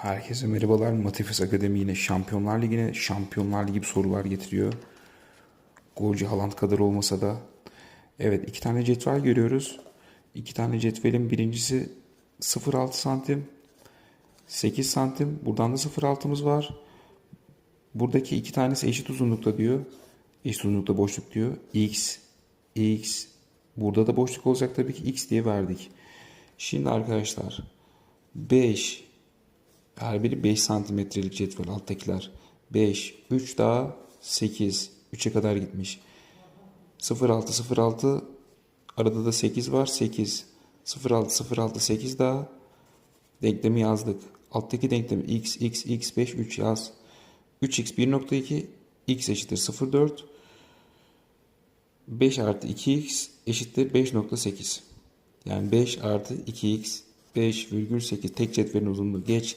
Herkese merhabalar. Matifes Akademi yine Şampiyonlar Ligi'ne Şampiyonlar Ligi sorular getiriyor. Golcü Haaland kadar olmasa da. Evet iki tane cetvel görüyoruz. İki tane cetvelin birincisi 0.6 santim. 8 santim. Buradan da 0.6'mız var. Buradaki iki tanesi eşit uzunlukta diyor. Eşit uzunlukta boşluk diyor. X, X. Burada da boşluk olacak tabii ki X diye verdik. Şimdi arkadaşlar 5 her biri 5 santimetrelik cetvel alttakiler. 5, 3 daha 8. 3'e kadar gitmiş. 0,6, 0,6 arada da 8 var. 8. 0,6, 0,6, 8 daha denklemi yazdık. Alttaki denklemi x, x, x, 5, 3 yaz. 3x 1.2 x eşittir 0,4 5 artı 2x eşittir 5.8. Yani 5 artı 2x 5,8 tek cetvelin uzunluğu geç